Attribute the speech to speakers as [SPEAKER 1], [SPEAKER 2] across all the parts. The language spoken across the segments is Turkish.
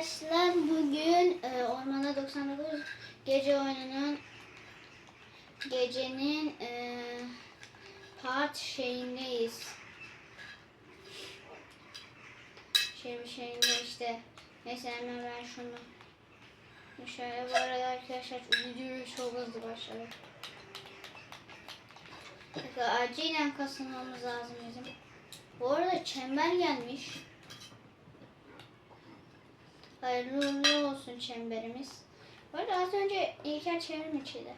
[SPEAKER 1] Arkadaşlar bugün e, Ormanda 99 gece oyununun gecenin e, part şeyindeyiz. Şey bir şeyinde işte. Neyse hemen ben şunu şöyle bu arada arkadaşlar videoyu çok hızlı başladı. Acilen kasılmamız lazım bizim. Bu arada çember gelmiş. Hayırlı uğurlu olsun çemberimiz. Bu arada az önce İlker çevrim içiydi.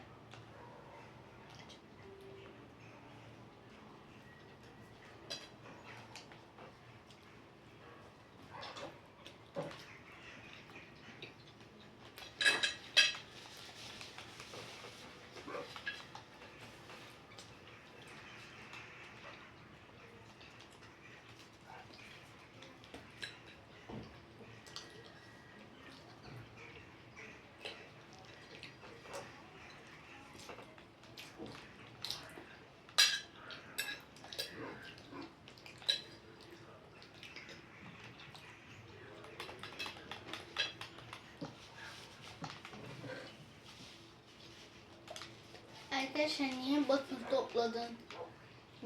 [SPEAKER 1] Arkadaşlar niye bakır topladın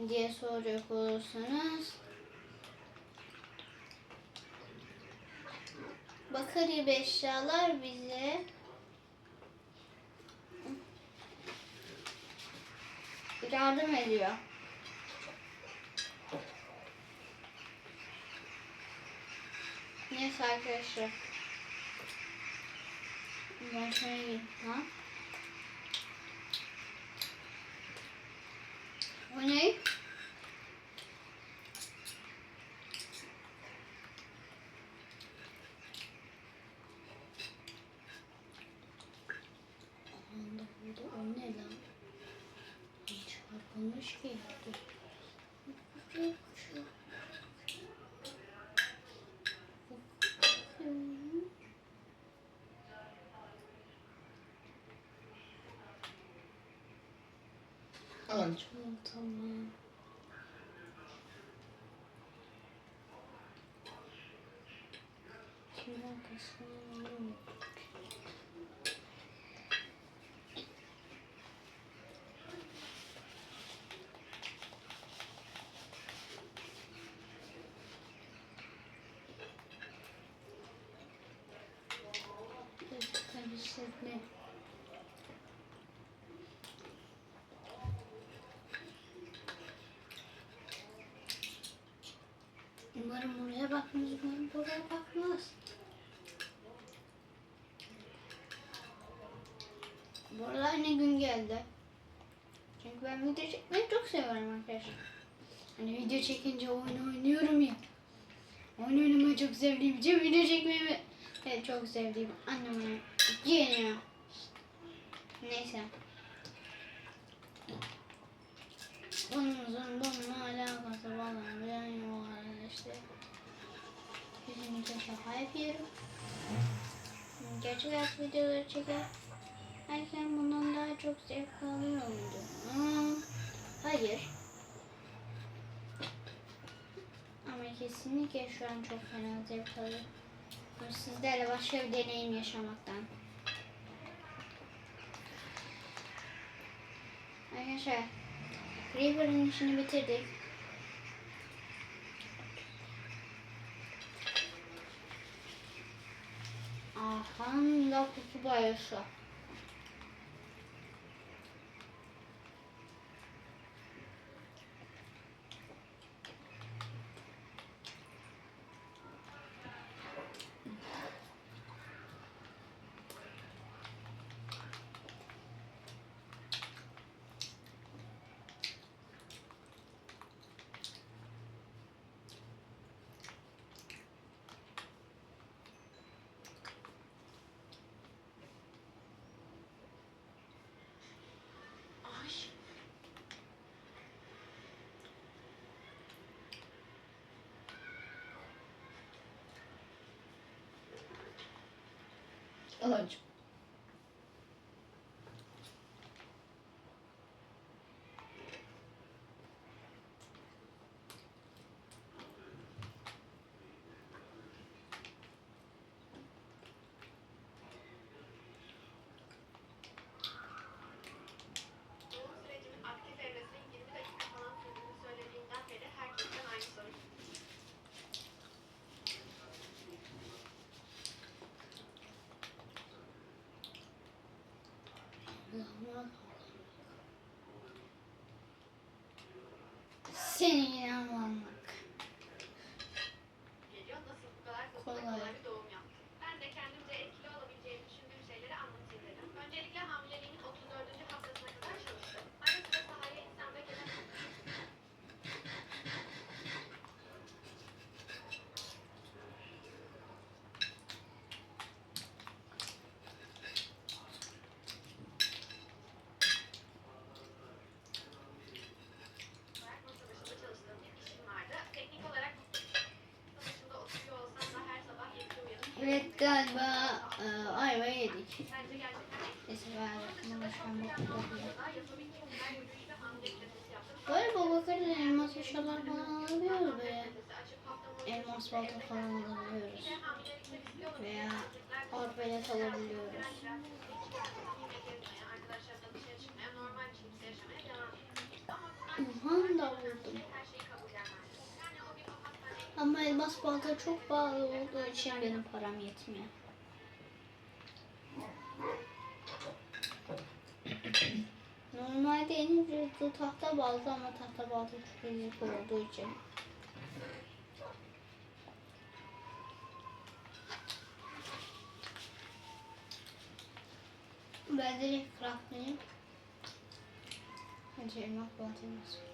[SPEAKER 1] diye soracak olursanız bakır gibi eşyalar bize yardım ediyor. Neyse arkadaşlar. Ben şöyle gideyim. Ha? O ne? Aman da burada o ne lan? Hiç çarpılmış ki. Dur.
[SPEAKER 2] Al.
[SPEAKER 1] Tamam. Şimdi arkasını alalım. Karıştırma. Buraya bakmaz, buraya bakmaz. Bu arada ne gün geldi. Çünkü ben video çekmeyi çok seviyorum arkadaşlar. Hani video çekince oyun oynuyorum ya. Oyun oynamayı çok sevdiğim için video çekmeyi evet, çok sevdiğim anneme yeğenime. Neyse. Bunun bununla alakası falan filan yok işte. İçin şaka yapıyorum. Gerçek hayat videoları çeker. Erken bundan daha çok zevk alıyor muydum? Hmm, hayır. Ama kesinlikle şu an çok fena zevk alıyorum. Sizlerle başka bir deneyim yaşamaktan. Arkadaşlar Reaper'ın işini bitirdik. Aha, da kutusu boyası.
[SPEAKER 2] Al.
[SPEAKER 3] Senin
[SPEAKER 1] Evet galiba e, ayva yedik. Neyse ben bunu şu an. Böyle babakarın elmas eşyalar falan alabiliyoruz böyle. Elmas balta falan alabiliyoruz. Veya arbalet alabiliyoruz. Ulan da vurdum.
[SPEAKER 3] her şeyi kabullenmezdim. Yani o gün o hastaneye
[SPEAKER 1] Ama elmas balta çok pahalı olduğu için benim param yetmiyor. Normalde en ucuzlu tahta balta ama tahta balta çok ezik olduğu için. Ben direkt craftlayayım. Hadi elmas baltayı nasıl?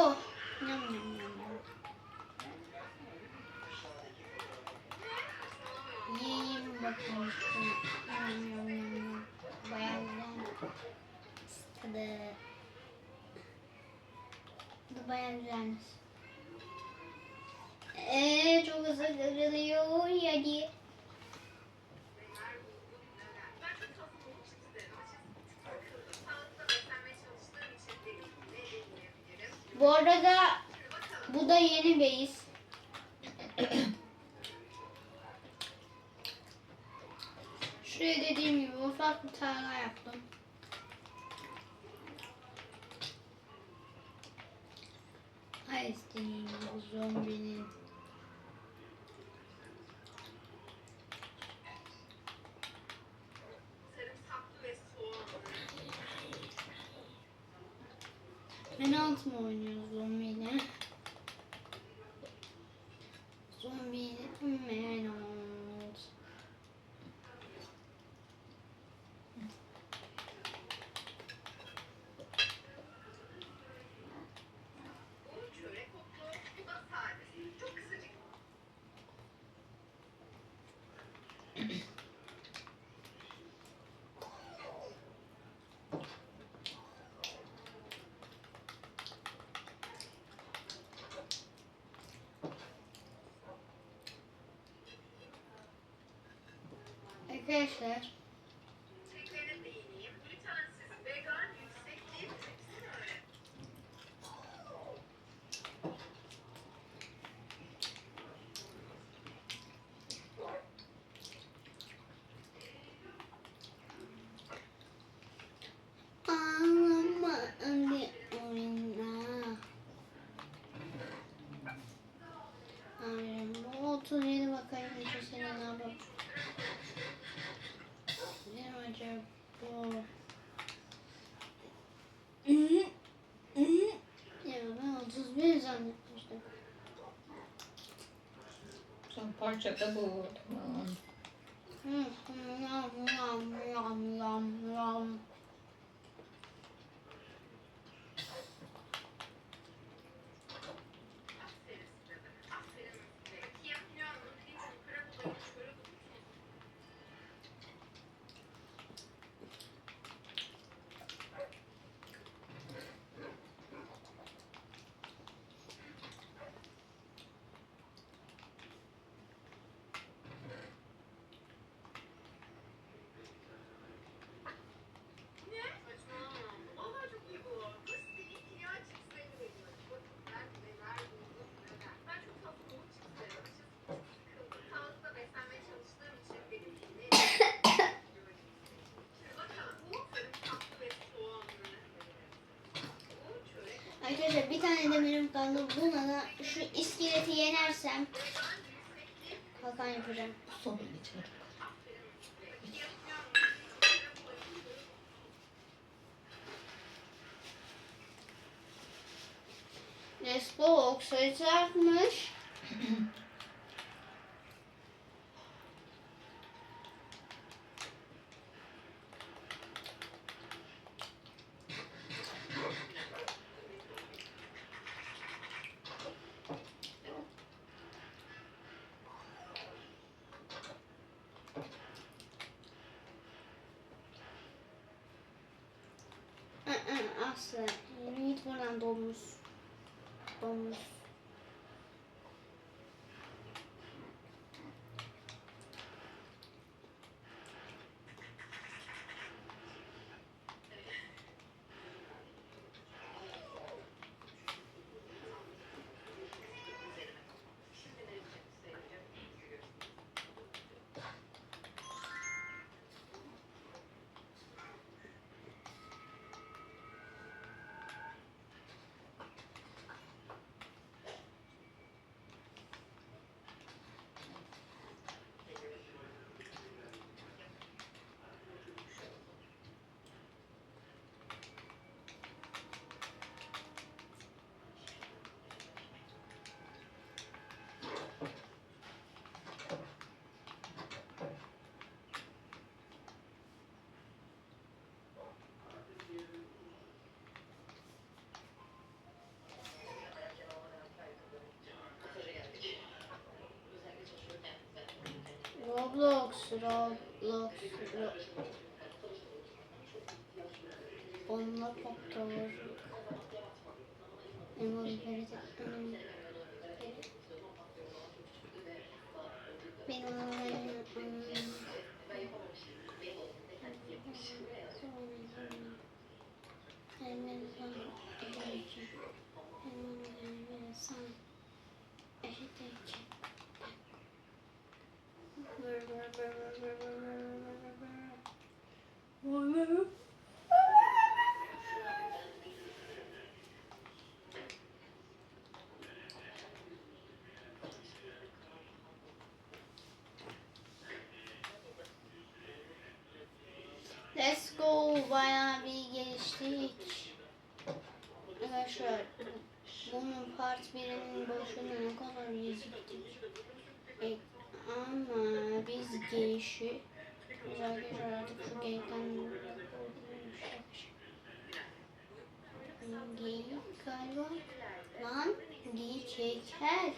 [SPEAKER 1] Oh! Yum yum yum yum. Yiyeyim bakayım güzel. Tadı. Tadı bayağı güzelmiş. Arada bu da yeni beyiz. Şuraya dediğim gibi ufak bir tarla Penaltı mı oynuyoruz zombiyle? Zombiyle penaltı.
[SPEAKER 3] Bu çörek otlu, bu da sade. Çok kısacık.
[SPEAKER 1] Arkadaşlar Ya ben 31 zannetmiştim.
[SPEAKER 2] Son parça da bu. Tamam.
[SPEAKER 1] Hı, hı, Yam yam yam yam yam.
[SPEAKER 3] Aferin size de. Aferin size. Kim dünyanın en çok para bulan çörek otu.
[SPEAKER 1] Arkadaşlar bir tane demirim kaldı. Buna da şu iskeleti yenersem kalkan yapacağım.
[SPEAKER 2] Son çocuk.
[SPEAKER 1] Let's go. Oksaytı artmış. vamos, vamos Roblox, Roblox, Roblox. Onunla patlamış. Envolveri de benim Let's go bayağı bir geliştik. Arkadaşlar bunun part 1'inin başına ne kadar yazıktık. Ama biz geyişi biz arkadaşlar artık şu geyikten Geyik galiba. Lan geyik heykel.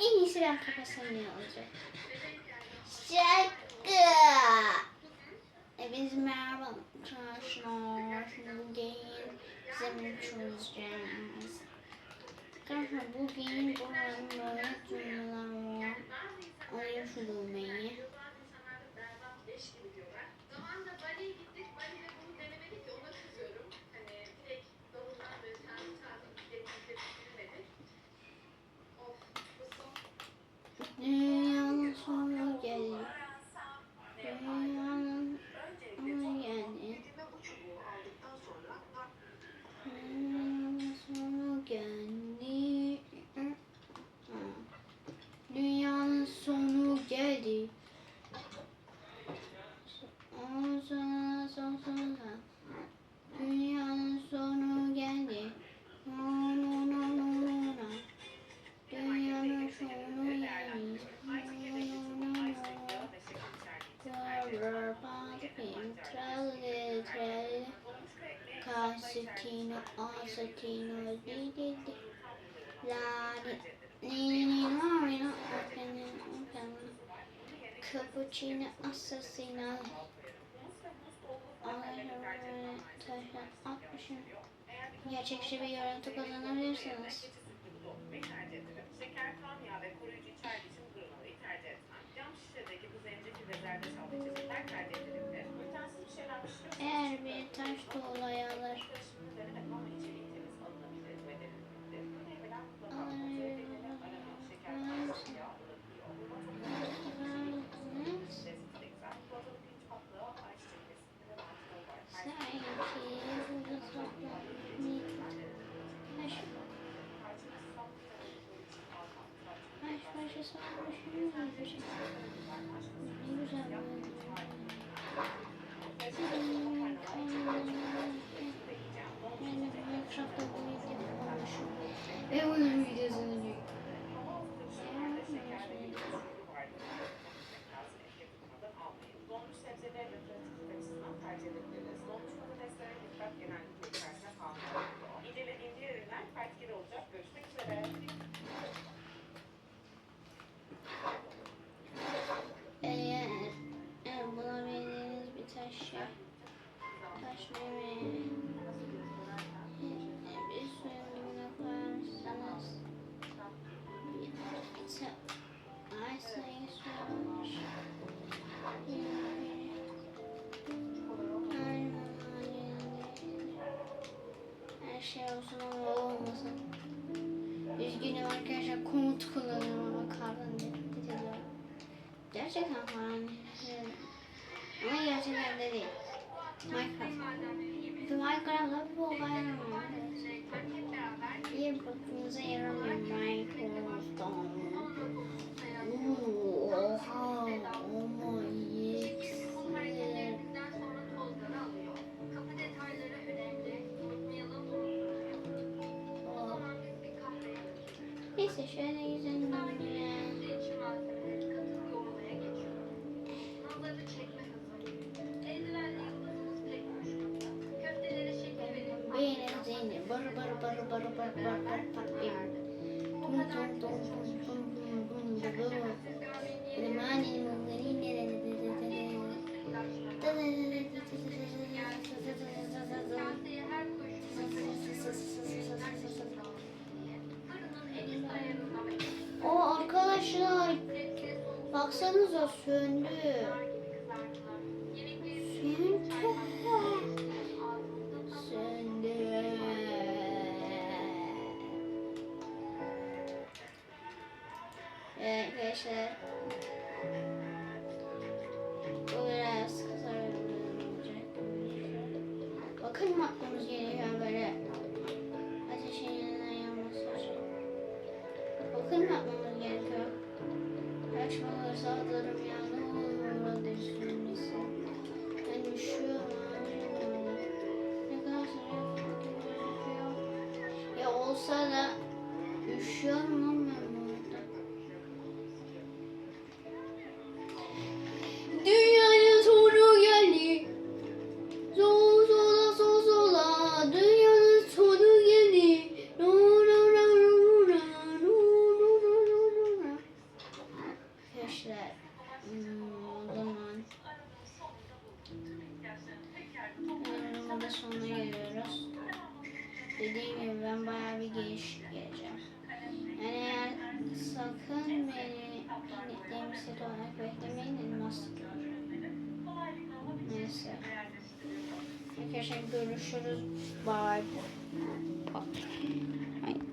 [SPEAKER 1] En iyisi ben ne olacak? Şaka. Hepinize merhaba zemin çözeceğiz. Arkadaşlar bugün buranın böyle durumlar var. Oraya şurayı.
[SPEAKER 3] Zamanında
[SPEAKER 1] asetino, di di di. La di, ni ni no ni no. Okene, okene. Cappuccino, assassino. Aynen, taşla atmışım. Gerçekçi bir görüntü kazanabilirsiniz.
[SPEAKER 4] Şeker, tam bir şeyler pişiriyorsanız
[SPEAKER 1] Eğer bir taş tuğlayı alır.
[SPEAKER 4] Ve
[SPEAKER 1] oyun videosunu
[SPEAKER 4] sebzeler ve pratik açısından tercih edebiliriz. Dondurma ve genellikle
[SPEAKER 1] Şey olsun ama olmasın. Üzgünüm arkadaşlar komut kullanıyorum ama karbon dikkat ediyorum. Gerçekten falan Ama gerçekten de değil. Minecraft. Minecraft'la bu olaylar var. İyi baktığınıza yaramıyor Minecraft'tan. Oo, Oha, Benim zeyni bar bar bar bar bar bar bar patlayın. Tum tum tum tum tum tum tum tum tum.
[SPEAKER 3] Ayarında ve
[SPEAKER 1] O arkadaşlar baksanıza. Söndü. Evet arkadaşlar. Biraz kısa olacak. Bakın mı aklımız geliyor böyle ateşin yanından yanması. Bakın mı yapmamız gerekiyor? Kaç olursa alırım ya ne olur o düşünmesi. Ben üşüyorum abi. Ne kadar gözüküyor. Ya olsa da üşüyorum ama